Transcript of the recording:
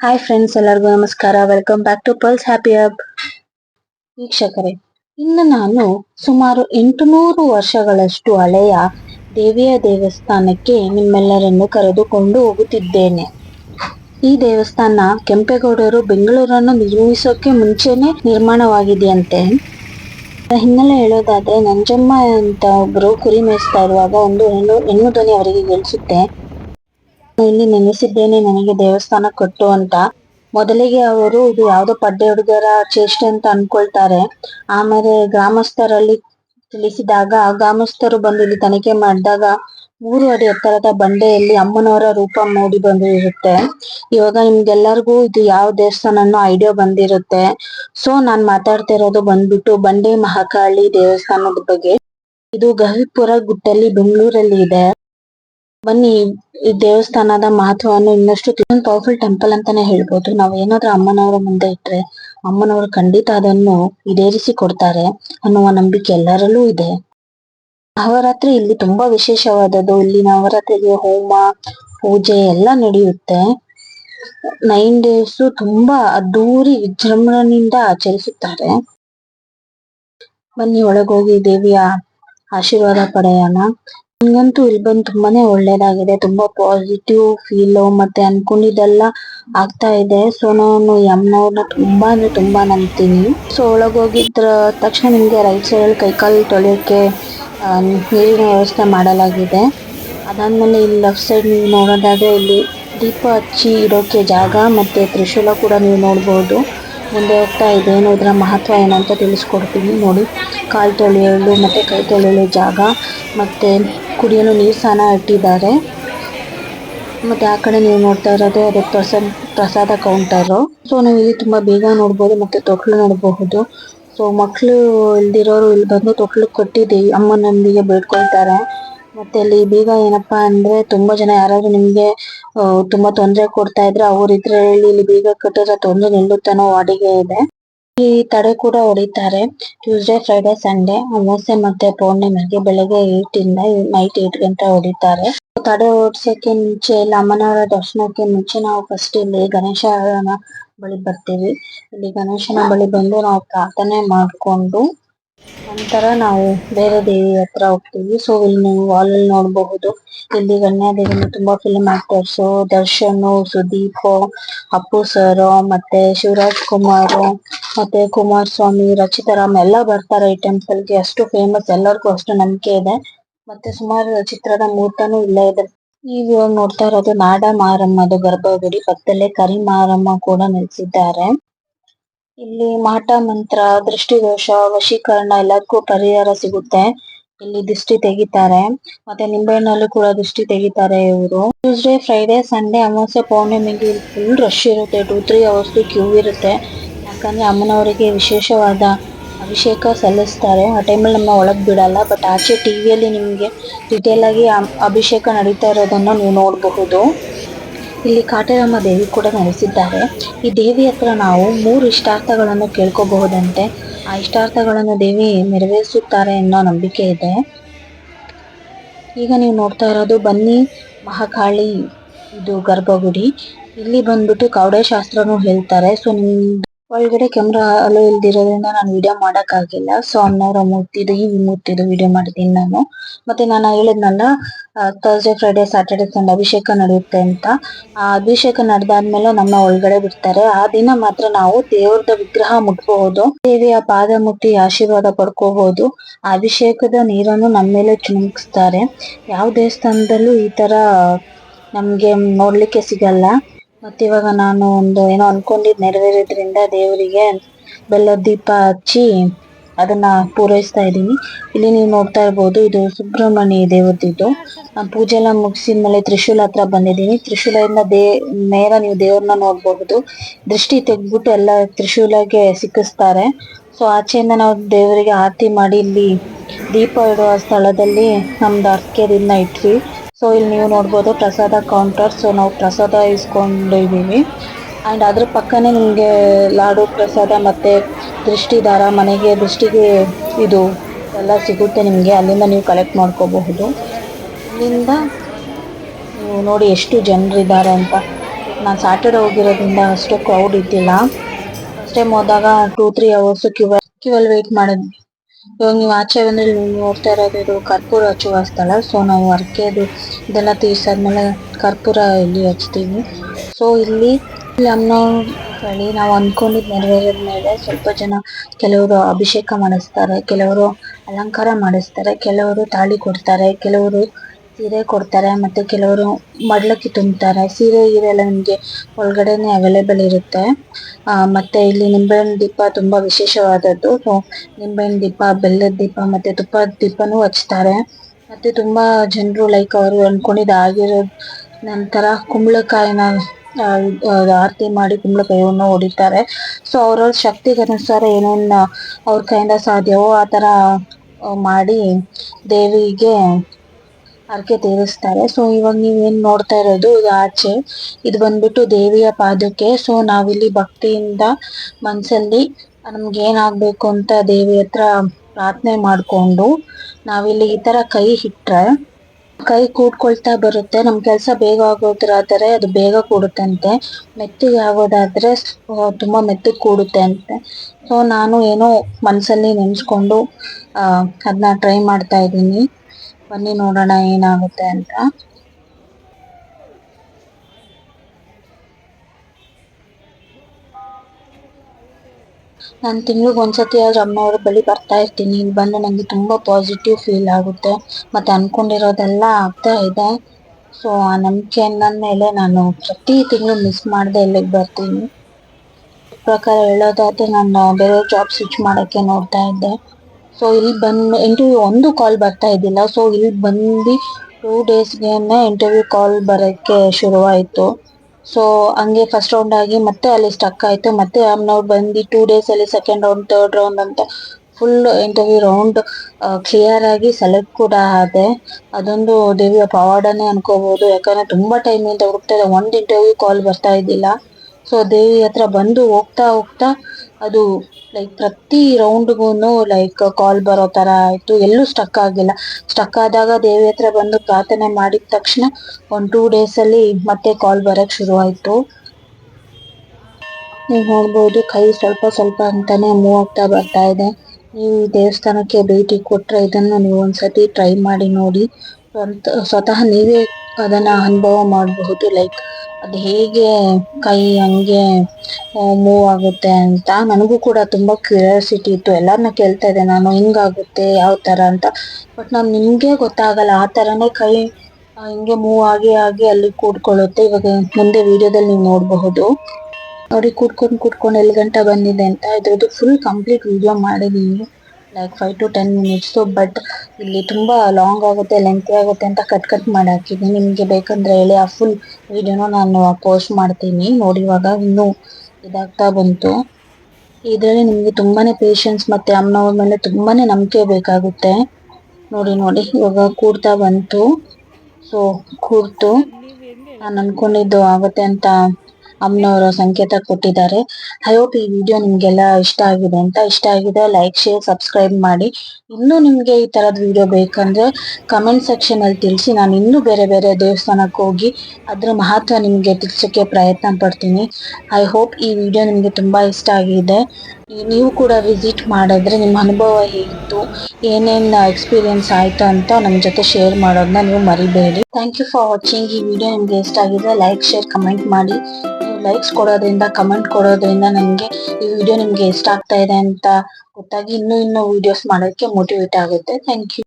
Hi friends ಎಲ್ಲರಿಗೂ ನಮಸ್ಕಾರ. Welcome back to pulse happy ಅಬ್ ವೀಕ್ಷಕರೇ, ಇನ್ನು ನಾನು ಸುಮಾರು ಎಂಟುನೂರು ವರ್ಷಗಳಷ್ಟು ಹಳೆಯ ದೇವಿಯ ದೇವಸ್ಥಾನಕ್ಕೆ ನಿಮ್ಮೆಲ್ಲರನ್ನು ಕರೆದುಕೊಂಡು ಹೋಗುತ್ತಿದ್ದೇನೆ. ಈ ದೇವಸ್ಥಾನ ಕೆಂಪೇಗೌಡರು ಬೆಂಗಳೂರನ್ನು ನಿರ್ಮಿಸೋಕೆ ಮುಂಚೆನೆ ನಿರ್ಮಾಣವಾಗಿದೆಯಂತೆ. ಹಿನ್ನೆಲೆ ಹೇಳೋದಾದ್ರೆ ನಂಜಮ್ಮ ಅಂತ ಒಬ್ರು ಕುರಿ ಮೇಯಿಸ್ತಾ ಇರುವಾಗ ಒಂದು ಹೆಣ್ಣು ಹೆಣ್ಣು ಧ್ವನಿ ಅವರಿಗೆ ಗೆಲ್ಸುತ್ತೆ ಇಲ್ಲಿ ನೆನೆಸಿದ್ದೇನೆ, ನನಗೆ ದೇವಸ್ಥಾನ ಕಟ್ಟು ಅಂತ. ಮೊದಲಿಗೆ ಅವರು ಇದು ಯಾವುದೋ ಪಡ್ಡೆ ಹುಡುಗರ ಚೇಷ್ಟೆ ಅಂತ ಅನ್ಕೊಳ್ತಾರೆ. ಆಮೇಲೆ ಗ್ರಾಮಸ್ಥರಲ್ಲಿ ತಿಳಿಸಿದಾಗ ಗ್ರಾಮಸ್ಥರು ಬಂದು ಇಲ್ಲಿ ತನಿಖೆ ಮಾಡಿದಾಗ ಮೂರು ಅಡಿ ಎತ್ತರದ ಬಂಡೆಯಲ್ಲಿ ಅಮ್ಮನವರ ರೂಪ ಮೂಡಿ ಬಂದಿರುತ್ತೆ. ಇವಾಗ ನಿಮ್ಗೆಲ್ಲರಿಗೂ ಇದು ಯಾವ ದೇವಸ್ಥಾನ ಅನ್ನೋ ಐಡಿಯಾ ಬಂದಿರುತ್ತೆ. ಸೊ ನಾನ್ ಮಾತಾಡ್ತಿರೋದು ಬಂದ್ಬಿಟ್ಟು ಬಂಡೆ ಮಹಾಕಾಳಿ ದೇವಸ್ಥಾನದ ಬಗ್ಗೆ. ಇದು ಗವಿಪುರ ಗುಟ್ಟಲ್ಲಿ ಬೆಂಗಳೂರಲ್ಲಿ ಇದೆ. ಬನ್ನಿ, ಈ ದೇವಸ್ಥಾನದ ಮಹತ್ವವನ್ನು ಇನ್ನಷ್ಟು ಪವರ್ಫುಲ್ ಟೆಂಪಲ್ ಅಂತಾನೆ ಹೇಳ್ಬೋದು. ನಾವ್ ಏನಾದ್ರೂ ಅಮ್ಮನವರ ಮುಂದೆ ಇಟ್ರೆ, ಅಮ್ಮನವರು ಖಂಡಿತ ಅದನ್ನು ಈಡೇರಿಸಿ ಕೊಡ್ತಾರೆ ಅನ್ನುವ ನಂಬಿಕೆ ಎಲ್ಲರಲ್ಲೂ ಇದೆ. ನವರಾತ್ರಿ ಇಲ್ಲಿ ತುಂಬಾ ವಿಶೇಷವಾದದ್ದು. ಇಲ್ಲಿ ನವರಾತ್ರಿಗೆ ಹೋಮ, ಪೂಜೆ ಎಲ್ಲ ನಡೆಯುತ್ತೆ. ನೈನ್ ಡೇಸ್ ತುಂಬಾ ಅದ್ದೂರಿ ವಿಜೃಂಭಣೆಯಿಂದ ಆಚರಿಸುತ್ತಾರೆ. ಬನ್ನಿ, ಒಳಗೋಗಿ ದೇವಿಯ ಆಶೀರ್ವಾದ ಪಡೆಯೋಣ. ನನ್ಗಂತೂ ಇಲ್ಲಿ ಬಂದು ತುಂಬಾನೇ ಒಳ್ಳೇದಾಗಿದೆ. ತುಂಬಾ ಪಾಸಿಟಿವ್ ಫೀಲ್ ಮತ್ತೆ ಅನ್ಕೊಂಡಿದ್ದೆಲ್ಲ ಆಗ್ತಾ ಇದೆ. ಸೊ ನಾನು ಯಮ್ನವ್ರನ್ನ ತುಂಬಾ ಅಂದ್ರೆ ತುಂಬಾ ನಂಬ್ತೀನಿ. ಸೊ ಒಳಗೋಗಿದ್ರ ತಕ್ಷಣ ನಿಮ್ಗೆ ರೈಟ್ ಸೈಡ್ ಅಲ್ಲಿ ಕೈಕಾಲು ತೊಳೆಯೋಕೆ ನೀರಿನ ವ್ಯವಸ್ಥೆ ಮಾಡಲಾಗಿದೆ. ಅದಾದ್ಮೇಲೆ ಇಲ್ಲಿ ಲೆಫ್ಟ್ ಸೈಡ್ ನೀವು ನೋಡೋದಾದ್ರೆ ಇಲ್ಲಿ ದೀಪ ಹಚ್ಚಿ ಇರೋಕೆ ಜಾಗ ಮತ್ತೆ ತ್ರಿಶೂಲ ಕೂಡ ನೀವು ನೋಡಬಹುದು ಮುಂದೆ ಹೋಗ್ತಾ ಇದೇನು ಇದರ ಮಹತ್ವ ಏನಂತ ತಿಳಿಸ್ಕೊಡ್ತೀನಿ ನೋಡಿ. ಕಾಲು ತೊಳೆಯಲು ಮತ್ತೆ ಕೈ ತೊಳೆಯಲು ಜಾಗ ಮತ್ತೆ ಕುಡಿಯಲು ನೀರು ಸ್ನಾನ ಇಟ್ಟಿದ್ದಾರೆ. ಮತ್ತೆ ಆ ಕಡೆ ನೀವು ನೋಡ್ತಾ ಇರೋದು ಅದು ಪ್ರಸಾದ ಪ್ರಸಾದ ಕೌಂಟರು ಸೊ ನೀವು ಇಲ್ಲಿ ತುಂಬಾ ಬೇಗ ನೋಡ್ಬೋದು ಮತ್ತೆ ತೊಟ್ಲು ನೋಡಬಹುದು. ಸೊ ಮಕ್ಕಳು ಇಲ್ದಿರೋರು ಇಲ್ಲಿ ಬಂದು ತೊಟ್ಲು ಕೊಟ್ಟಿದ್ದೀವಿ. ಅಮ್ಮನೊಂದಿಗೆ ಬೇಡ್ಕೊಳ್ತಾರೆ. ಮತ್ತೆ ಅಲ್ಲಿ ಬೀಗ ಏನಪ್ಪಾ ಅಂದ್ರೆ ತುಂಬಾ ಜನ ಯಾರಾದ್ರೂ ನಿಮ್ಗೆ ತುಂಬಾ ತೊಂದರೆ ಕೊಡ್ತಾ ಇದ್ರೆ ಅವ್ರ ಇದ್ರೆ ಇಲ್ಲಿ ಬೀಗ ಕಟ್ಟಿದ್ರೆ ತೊಂದರೆ ನಿಲ್ಲುತ್ತೆ ಅಡಿಗೆ ಇದೆ. ಈ ತಡೆ ಕೂಡ ಹೊಡಿತಾರೆ. ಟ್ಯೂಸ್ಡೇ ಫ್ರೈಡೆ ಸಂಡೇ ಅಮಾವಾಸ್ಯೆ ಮತ್ತೆ ಪೌರ್ಣಿಮೆಗೆ ಬೆಳಗ್ಗೆ ಏಟ್ ಇಂದ ನೈಟ್ ಏಟ್ ಗಂಟೆ ಹೊಡಿತಾರೆ. ತಡೆ ಓಡಿಸೋಕೆ ಮುಂಚೆ, ಇಲ್ಲ ಅಮ್ಮನವರ ದರ್ಶನಕ್ಕೆ ಮುಂಚೆ ನಾವು ಫಸ್ಟ್ ಇಲ್ಲಿ ಗಣೇಶನ ಬಳಿ ಬರ್ತೀವಿ. ಇಲ್ಲಿ ಗಣೇಶನ ಬಳಿ ಬಂದು ನಾವು ಪ್ರಾರ್ಥನೆ ಮಾಡ್ಕೊಂಡು ನಂತರ ನಾವು ಬೇರೆ ದೇವಿ ಹತ್ರ ಹೋಗ್ತೀವಿ. ಸೊ ಇಲ್ಲಿ ನೀವು ವಾಲ್ ಅಲ್ಲಿ ನೋಡಬಹುದು. ಇಲ್ಲಿ ಗಣ್ಯಾದೇವಿನ ತುಂಬಾ film actors Darshan, Sudeep, Appu sir ಮತ್ತೆ ಶಿವರಾಜ್ ಕುಮಾರ್, ಮತ್ತೆ ಕುಮಾರಸ್ವಾಮಿ ರಚಿತಾರಾಮ್ ಎಲ್ಲ ಬರ್ತಾರೆ ಈ ಟೆಂಪಲ್ಗೆ. ಅಷ್ಟು ಫೇಮಸ್ ಎಲ್ಲರಿಗೂ ಅಷ್ಟು ನಂಬಿಕೆ ಇದೆ. ಮತ್ತೆ ಸುಮಾರು ಚಿತ್ರದ ಮೂರ್ತನೂ ಇಲ್ಲೇ ಇದೆ. ಈಗ ನೋಡ್ತಾ ಇರೋದು ನಾಡ ಮಾರಮ್ಮದು ಗರ್ಭಗುಡಿ. ಪಕ್ಕದಲ್ಲೇ ಕರಿ ಮಾರಮ್ಮ ಕೂಡ ನಿಲ್ಸಿದ್ದಾರೆ. ಇಲ್ಲಿ ಮಾಟ, ಮಂತ್ರ ದೃಷ್ಟಿ ದೋಷ ವಶೀಕರಣ ಎಲ್ಲದಕ್ಕೂ ಪರಿಹಾರ ಸಿಗುತ್ತೆ. ಇಲ್ಲಿ ದೃಷ್ಟಿ ತೆಗಿತಾರೆ. ಮತ್ತೆ ನಿಂಬೆಹಣ್ಣಲ್ಲೂ ಕೂಡ ದೃಷ್ಟಿ ತೆಗಿತಾರೆ ಇವರು. ಟ್ಯೂಸ್ಡೇ ಫ್ರೈಡೇ ಸಂಡೇ ಅಮಾವಾಸ್ಯೆ ಪೌರ್ಣಿಮೆಗೆ ಫುಲ್ ರಶ್ ಇರುತ್ತೆ. ಟೂ ತ್ರೀ ಅವರ್ಸ್ ಕ್ಯೂ ಇರುತ್ತೆ. ಯಾಕಂದ್ರೆ ಅಮ್ಮನವರಿಗೆ ವಿಶೇಷವಾದ ಅಭಿಷೇಕ ಸಲ್ಲಿಸ್ತಾರೆ. ಆ ಟೈಮಲ್ಲಿ ನಮ್ಮ ಒಳಗೆ ಬಿಡಲ್ಲ. ಬಟ್ ಆಚೆ ಟಿವಿಯಲ್ಲಿ ನಿಮಗೆ ಡೀಟೇಲ್ ಆಗಿ ಅಭಿಷೇಕ ನಡೀತಾ ಇರೋದನ್ನ ನೀವು ನೋಡಬಹುದು. ಇಲ್ಲಿ ಕಾಟೇರಮ್ಮ ದೇವಿ ಕೂಡ ನೆಲೆಸಿದ್ದಾರೆ. ಈ ದೇವಿ ಹತ್ರ ನಾವು ಮೂರು ಇಷ್ಟಾರ್ಥಗಳನ್ನು ಕೇಳ್ಕೋಬಹುದಂತೆ. ಆ ಇಷ್ಟಾರ್ಥಗಳನ್ನು ದೇವಿ ನೆರವೇರಿಸುತ್ತಾರೆ ಅನ್ನೋ ನಂಬಿಕೆ ಇದೆ. ಈಗ ನೀವು ನೋಡ್ತಾ ಇರೋದು ಬನ್ನಿ, ಮಹಾಕಾಳಿ, ಇದು ಗರ್ಭಗುಡಿ. ಇಲ್ಲಿ ಬಂದ್ಬಿಟ್ಟು ಕವಡೆ ಶಾಸ್ತ್ರನು ಹೇಳ್ತಾರೆ. ಸೊ ನಿಮ್ ಒಳಗಡೆ ಕ್ಯಾಮೆರಾ ಅಲೋ ಇಲ್ದಿರೋದ್ರಿಂದ ನಾನು ವಿಡಿಯೋ ಮಾಡಕ್ ಆಗಿಲ್ಲ ಸೊ ಅಮ್ಮನವರ ಮೂರ್ತಿದು ಈ ಮೂರ್ತಿದು ವಿಡಿಯೋ ಮಾಡಿದ್ದೀನಿ ನಾನು ಮತ್ತೆ ನಾನು ಹೇಳಿದ್ನಲ್ಲ ಥರ್ಸ್ಡೇ ಫ್ರೈಡೆ ಸ್ಯಾಟರ್ಡೆ ಸಂಡೆ ಅಭಿಷೇಕ ನಡೆಯುತ್ತೆ ಅಂತ ಆ ಅಭಿಷೇಕ ನಡೆದಾದ್ಮೇಲೆ ನಮ್ಮ ಒಳಗಡೆ ಬಿಡ್ತಾರೆ ಆ ದಿನ ಮಾತ್ರ ನಾವು ದೇವ್ರದ ವಿಗ್ರಹ ಮುಟ್ಬಹುದು ದೇವಿಯ ಪಾದ ಮುಟ್ಟಿ ಆಶೀರ್ವಾದ ಪಡ್ಕೋಬಹುದು ಅಭಿಷೇಕದ ನೀರನ್ನು ನಮ್ಮ ಮೇಲೆ ಚುಮುಕಿಸ್ತಾರೆ ಯಾವ ದೇವಸ್ಥಾನದಲ್ಲೂ ಈ ತರ, ನಮ್ಗೆ ನೋಡ್ಲಿಕ್ಕೆ ಸಿಗಲ್ಲ. ಮತ್ತೆ ಇವಾಗ ನಾನು ಒಂದು ಏನೋ ಅನ್ಕೊಂಡಿದ್ ನೆರವೇರಿದ್ರಿಂದ ದೇವರಿಗೆ ಬೆಲ್ಲದ ದೀಪ ಹಚ್ಚಿ ಅದನ್ನ ಪೂರೈಸ್ತಾ ಇದ್ದೀನಿ. ಇಲ್ಲಿ ನೀವು ನೋಡ್ತಾ ಇರ್ಬೋದು, ಇದು ಸುಬ್ರಹ್ಮಣ್ಯ ದೇವರದ್ದು ಪೂಜೆ ಎಲ್ಲ ಮುಗಿಸಿದ ಮೇಲೆ ತ್ರಿಶೂಲ ಹತ್ರ ಬಂದಿದ್ದೀನಿ. ತ್ರಿಶೂಲದಿಂದ ದೇ, ನೇರ ನೀವು ದೇವ್ರನ್ನ ನೋಡಬಹುದು. ದೃಷ್ಟಿ ತೆಗ್ದ್ಬಿಟ್ಟು ಎಲ್ಲ ತ್ರಿಶೂಲಗೆ ಸಿಕ್ಕಿಸ್ತಾರೆ. ಸೊ ಆಚೆಯಿಂದ ನಾವು ದೇವರಿಗೆ ಆರತಿ ಮಾಡಿ ಇಲ್ಲಿ ದೀಪ ಇಡುವ ಸ್ಥಳದಲ್ಲಿ ನಮ್ದು ಅರ್ಕೆದಿಂದ ಇಟ್ವಿ. ಸೊ ಇಲ್ಲಿ ನೀವು ನೋಡ್ಬೋದು ಪ್ರಸಾದ ಕೌಂಟರ್ ಸೊ ನಾವು ಪ್ರಸಾದ ಇಸ್ಕೊಂಡಿದ್ದೀವಿ. ಆ್ಯಂಡ್ ಅದ್ರ ಪಕ್ಕನೇ ನಿಮಗೆ ಲಾಡು ಪ್ರಸಾದ ಮತ್ತು ದೃಷ್ಟಿದಾರ, ಮನೆಗೆ ದೃಷ್ಟಿಗೆ ಇದು ಎಲ್ಲ ಸಿಗುತ್ತೆ ನಿಮಗೆ. ಅಲ್ಲಿಂದ ನೀವು ಕಲೆಕ್ಟ್ ಮಾಡ್ಕೋಬಹುದು. ಇಲ್ಲಿಂದ ನೀವು ನೋಡಿ ಎಷ್ಟು ಜನರಿದ್ದಾರೆ ಅಂತ. ನಾನು ಸ್ಯಾಟರ್ಡೆ ಹೋಗಿರೋದ್ರಿಂದ ಅಷ್ಟು ಕ್ರೌಡ್ ಇದ್ದಿಲ್ಲ. ಫಸ್ಟ್ ಟೈಮ್ ಹೋದಾಗ two three hours queue queue ಅಲ್ಲಿ ವೇಟ್ ಮಾಡಿದ್ವಿ ಇವಾಗ ನೀವು ಆಚೆ ಬಂದ್ರೆ ನೀವು ನೋಡ್ತಾ ಇರೋದು ಇದು ಕರ್ಪೂರ ಹಚ್ಚುವ ಸ್ಥಳ ಸೊ ನಾವು ಅರ್ಕೆದು ಇದೆಲ್ಲ ತೀರ್ಸಾದ್ಮೇಲೆ ಕರ್ಪೂರ ಇಲ್ಲಿ ಹಚ್ತೀವಿ. ಸೊ ಇಲ್ಲಿ ಅಮ್ಮನವ್ರಲ್ಲಿ ನಾವು ಅಂದ್ಕೊಂಡಿದ್ದು ನೆರವೇರಿದ ಮೇಲೆ ಸ್ವಲ್ಪ ಜನ ಕೆಲವರು ಅಭಿಷೇಕ ಮಾಡಿಸ್ತಾರೆ, ಕೆಲವರು ಅಲಂಕಾರ ಮಾಡಿಸ್ತಾರೆ, ಕೆಲವರು ತಾಳಿ ಕೊಡ್ತಾರೆ, ಕೆಲವರು ಸೀರೆ ಕೊಡ್ತಾರೆ ಮತ್ತೆ ಕೆಲವರು ಮಡ್ಲಕ್ಕಿ ತುಂಬ್ತಾರೆ. ಸೀರೆ ಗೀರೆ ಎಲ್ಲ ನಿಮಗೆ ಒಳಗಡೆನೆ ಅವೈಲೇಬಲ್ ಇರುತ್ತೆ. ಮತ್ತೆ ಇಲ್ಲಿ ನಿಂಬೆಹಣ್ಣು ದೀಪ ತುಂಬಾ ವಿಶೇಷವಾದದ್ದು. ಸೊ ನಿಂಬೆಹಣ್ಣು ದೀಪ, ಬೆಲ್ಲದ ದೀಪ ಮತ್ತೆ ತುಪ್ಪದ ದೀಪನೂ ಹಚ್ತಾರೆ. ಮತ್ತೆ ತುಂಬಾ ಜನರು ಲೈಕ್ ಅವರು ಅನ್ಕೊಂಡಿದ್ದು ಆಗಿರೋದ್ ನಂತರ ಕುಂಬಳಕಾಯಿನ ಆರತಿ ಮಾಡಿ ಕುಂಬಳಕಾಯಿಯನ್ನು ಹೊಡಿತಾರೆ. ಸೊ ಅವ್ರವ್ರ ಶಕ್ತಿಗೆ ಅನುಸಾರ ಏನೇನು ಅವ್ರ ಕೈಯಿಂದ ಸಾಧ್ಯವೋ ಆ ತರ ಮಾಡಿ ದೇವಿಗೆ ಹರಕೆ ತೀರಿಸ್ತಾರೆ. ಸೊ ಇವಾಗ ನೀವೇನ್ ನೋಡ್ತಾ ಇರೋದು, ಇದು ಆಚೆ. ಇದು ಬಂದ್ಬಿಟ್ಟು ದೇವಿಯ ಪಾದಕ್ಕೆ. ಸೊ ನಾವಿಲ್ಲಿ ಭಕ್ತಿಯಿಂದ ಮನ್ಸಲ್ಲಿ ನಮ್ಗೆ ಏನಾಗ್ಬೇಕು ಅಂತ ದೇವಿ ಹತ್ರ ಪ್ರಾರ್ಥನೆ ಮಾಡ್ಕೊಂಡು, ನಾವಿಲ್ಲಿ ಈ ತರ ಕೈ ಇಟ್ರೆ ಕೈ ಕೂಡ್ಕೊಳ್ತಾ ಬರುತ್ತೆ. ನಮ್ ಕೆಲ್ಸ ಬೇಗ ಆಗೋದ್ರಾದರೆ ಅದು ಬೇಗ ಕೂಡುತ್ತಂತೆ. ಮೆತ್ತಗೆ ಆಗೋದಾದ್ರೆ ತುಂಬಾ ಮೆತ್ತಗೆ ಕೂಡುತ್ತೆ ಅಂತೆ ಸೊ ನಾನು ಏನೋ ಮನ್ಸಲ್ಲಿ ನೆನ್ಸ್ಕೊಂಡು ಅಹ್ ಅದನ್ನ ಟ್ರೈ ಮಾಡ್ತಾ ಇದ್ದೀನಿ. ಬನ್ನಿ ನೋಡೋಣ ಏನಾಗುತ್ತೆ ಅಂತ. ನಾನು ತಿಂಗ್ಳಿಗೆ ಒಂದ್ಸತಿ ಆದ್ರೂ ಅಮ್ಮವ್ರ ಬಳಿ ಬರ್ತಾ ಇರ್ತೀನಿ. ಇಲ್ಲಿ ಬಂದು ನನಗೆ ತುಂಬಾ ಪಾಸಿಟಿವ್ ಫೀಲ್ ಆಗುತ್ತೆ. ಮತ್ತೆ ಅನ್ಕೊಂಡಿರೋದೆಲ್ಲ ಆಗ್ತಾ ಇದೆ. ಸೊ ಆ ನಂಬಿಕೆ ಮೇಲೆ ನಾನು ಪ್ರತಿ ತಿಂಗಳು ಮಿಸ್ ಮಾಡದೆ ಇಲ್ಲಿಗೆ ಬರ್ತೀನಿ. ಪ್ರಕಾರ ಹೇಳೋದಾದ್ರೆ ನಾನು ಬೇರೆ ಜಾಬ್ ಸ್ವಿಚ್ ಮಾಡೋಕ್ಕೆ ನೋಡ್ತಾ ಇದ್ದೆ. ಸೊ ಇಲ್ಲಿ ಬಂದು ಇಂಟರ್ವ್ಯೂ ಒಂದು ಕಾಲ್ ಬರ್ತಾ ಇದ್ದಿಲ್ಲ. ಸೊ ಇಲ್ಲಿ ಬಂದು ಟೂ ಡೇಸ್ಗೆ ಇಂಟರ್ವ್ಯೂ ಕಾಲ್ ಬರೋಕ್ಕೆ ಶುರುವಾಯಿತು. ಸೊ ಹಂಗೆ ಫಸ್ಟ್ ರೌಂಡ್ ಆಗಿ ಮತ್ತೆ ಅಲ್ಲಿ ಸ್ಟಕ್ ಆಯಿತು. ಮತ್ತೆ ಅಮ್ಮನವ್ರು ಬಂದು ಟೂ ಡೇಸ್ ಅಲ್ಲಿ ಸೆಕೆಂಡ್ ರೌಂಡ್ ತರ್ಡ್ ರೌಂಡ್ ಅಂತ ಫುಲ್ ಇಂಟರ್ವ್ಯೂ ರೌಂಡ್ ಕ್ಲಿಯರ್ ಆಗಿ ಸೆಲೆಕ್ಟ್ ಕೂಡ ಆದೆ. ಅದೊಂದು ದೇವಿಯ ಪವಾಡನೇ ಅನ್ಕೋಬಹುದು ಯಾಕಂದ್ರೆ ತುಂಬಾ ಇಂದ ಹುಡುಕ್ತಾ ಒಂದ್ ಇಂಟರ್ವ್ಯೂ ಕಾಲ್ ಬರ್ತಾ ಇದ್ದಿಲ್ಲ. ಸೊ ದೇವಿ ಹತ್ರ ಬಂದು ಹೋಗ್ತಾ ಹೋಗ್ತಾ ಅದು ಲೈಕ್ ಪ್ರತಿ ರೌಂಡ್ಗೂನು ಲೈಕ್ ಕಾಲ್ ಬರೋ ತರ ಆಯ್ತು. ಎಲ್ಲೂ ಸ್ಟಕ್ ಆಗಿಲ್ಲ. ಸ್ಟಕ್ ಆದಾಗ ದೇವಿ ಹತ್ರ ಬಂದು ಪ್ರಾರ್ಥನೆ ಮಾಡಿದ ತಕ್ಷಣ ಒಂದ್ ಟೂ ಡೇಸ್ ಅಲ್ಲಿ ಮತ್ತೆ ಕಾಲ್ ಬರಕ್ ಶುರು ಆಯ್ತು. ನೀವು ನೋಡ್ಬೋದು ಕೈ ಸ್ವಲ್ಪ ಸ್ವಲ್ಪ ಅಂತಾನೆ ಮೂವ್ ಆಗ್ತಾ ಬರ್ತಾ ಇದೆ. ನೀವು ಈ ದೇವಸ್ಥಾನಕ್ಕೆ ಭೇಟಿ ಕೊಟ್ರೆ ಇದನ್ನ ನೀವು ಒಂದ್ಸತಿ ಟ್ರೈ ಮಾಡಿ ನೋಡಿ. ಸ್ವತಃ ನೀವೇ ಅದನ್ನ ಅನುಭವ ಮಾಡಬಹುದು. ಲೈಕ್ ಅದು ಹೇಗೆ ಕೈ ಹಂಗೆ ಮೂವ್ ಆಗುತ್ತೆ ಅಂತ ನನಗೂ ಕೂಡ ತುಂಬಾ ಕ್ಯೂರಿಯಾಸಿಟಿ ಇತ್ತು. ಎಲ್ಲಾರ್ನ ಕೇಳ್ತಾ ಇದ್ದೆ, ನಾನು ಹಿಂಗಾಗುತ್ತೆ, ಯಾವ ತರ ಅಂತ. ಬಟ್ ನಾನು ನಿಮ್ಗೆ ಗೊತ್ತಾಗಲ್ಲ, ಆ ತರನೇ ಕೈ ಹಿಂಗೆ ಮೂವ್ ಆಗಿ ಆಗಿ ಅಲ್ಲಿ ಕೂಡ್ಕೊಳ್ಳುತ್ತೆ ಇವಾಗ ಮುಂದೆ ವಿಡಿಯೋದಲ್ಲಿ ನೀವು ನೋಡಬಹುದು. ನೋಡಿ ಕೂಡ್ಕೊಂಡು ಕೂಡ್ಕೊಂಡು ಎಲ್ಲಿ ಗಂಟ ಬಂದಿದೆ ಅಂತ. ಇದ್ರದ್ದು ಫುಲ್ ಕಂಪ್ಲೀಟ್ ವಿಡಿಯೋ ಮಾಡಿದೀನಿ. Like five to ten minutes but ಇಲ್ಲಿ ತುಂಬಾ ಲಾಂಗ್ ಆಗುತ್ತೆ ಲೆಂತಿ ಆಗುತ್ತೆ ಅಂತ ಕಟ್ ಕಟ್ ಮಾಡಿ ಹಾಕಿದ್ದೀನಿ. ನಿಮಗೆ ಬೇಕಂದ್ರೆ ಹೇಳಿ, ಆ ಫುಲ್ ವಿಡಿಯೋನ ನಾನು ಪೋಸ್ಟ್ ಮಾಡ್ತೀನಿ. ನೋಡಿ ಇವಾಗ ಇನ್ನೂ ಇದಾಗ್ತಾ ಬಂತು. ಇದರಲ್ಲಿ ನಿಮಗೆ ತುಂಬಾನೇ ಪೇಷನ್ಸ್ ಮತ್ತೆ ಅಮ್ಮನವ್ರ ಮೇಲೆ ತುಂಬಾನೇ ನಂಬಿಕೆ ಬೇಕಾಗುತ್ತೆ. ನೋಡಿ ನೋಡಿ, ಇವಾಗ ಕೂಡ್ತಾ ಬಂತು. ಸೊ ಕೂರ್ತು ನಾನು ಅನ್ಕೊಂಡಿದ್ದು ಆಗುತ್ತೆ ಅಂತ ಅಮ್ಮನವರು ಸಂಕೇತ ಕೊಟ್ಟಿದ್ದಾರೆ. ಐ ಹೋಪ್ ಈ ವಿಡಿಯೋ ನಿಮ್ಗೆಲ್ಲ ಇಷ್ಟ ಆಗಿದೆ ಅಂತ ಇಷ್ಟ ಆಗಿದೆ. ಲೈಕ್ ಶೇರ್ ಸಬ್ಸ್ಕ್ರೈಬ್ ಮಾಡಿ. ಇನ್ನೂ ನಿಮ್ಗೆ ಈ ತರದ ವಿಡಿಯೋ ಬೇಕಂದ್ರೆ ಕಮೆಂಟ್ ಸೆಕ್ಷನ್ ಅಲ್ಲಿ ತಿಳಿಸಿ. ನಾನು ಇನ್ನೂ ಬೇರೆ ಬೇರೆ ದೇವಸ್ಥಾನಕ್ಕೆ ಹೋಗಿ ಅದ್ರ ಮಹತ್ವ ನಿಮ್ಗೆ ತಿಳಿಸೋಕೆ ಪ್ರಯತ್ನ ಪಡ್ತೀನಿ. ಐ ಹೋಪ್ ಈ ವಿಡಿಯೋ ನಿಮ್ಗೆ ತುಂಬಾ ಇಷ್ಟ ಆಗಿದೆ. ನೀವು ಕೂಡ ವಿಸಿಟ್ ಮಾಡಿದ್ರೆ ನಿಮ್ಮ ಅನುಭವ ಹೇಗಿತ್ತು? ಏನೇನ್ ಎಕ್ಸ್ಪೀರಿಯನ್ಸ್ ಆಯ್ತು ಅಂತ ನಮ್ಮ ಜೊತೆ ಶೇರ್ ಮಾಡೋದನ್ನ ನೀವು ಮರಿಬೇಡಿ. ಥ್ಯಾಂಕ್ ಯು ಫಾರ್ ವಾಚಿಂಗ್ ಈ ವಿಡಿಯೋ ನಿಮ್ಗೆ ಇಷ್ಟ ಆಗಿದೆ ಲೈಕ್ ಶೇರ್ ಕಮೆಂಟ್ ಮಾಡಿ. ನೀವು ಲೈಕ್ಸ್ ಕೊಡೋದ್ರಿಂದ ಕಮೆಂಟ್ ಕೊಡೋದ್ರಿಂದ ನನಗೆ ಈ ವಿಡಿಯೋ ನಿಮ್ಗೆ ಇಷ್ಟ ಆಗ್ತಾ ಇದೆ ಅಂತ ಗೊತ್ತಾಗಿ ಇನ್ನೂ ಇನ್ನೂ ವಿಡಿಯೋಸ್ ಮಾಡೋಕ್ಕೆ ಮೋಟಿವೇಟ್ ಆಗುತ್ತೆ. Thank you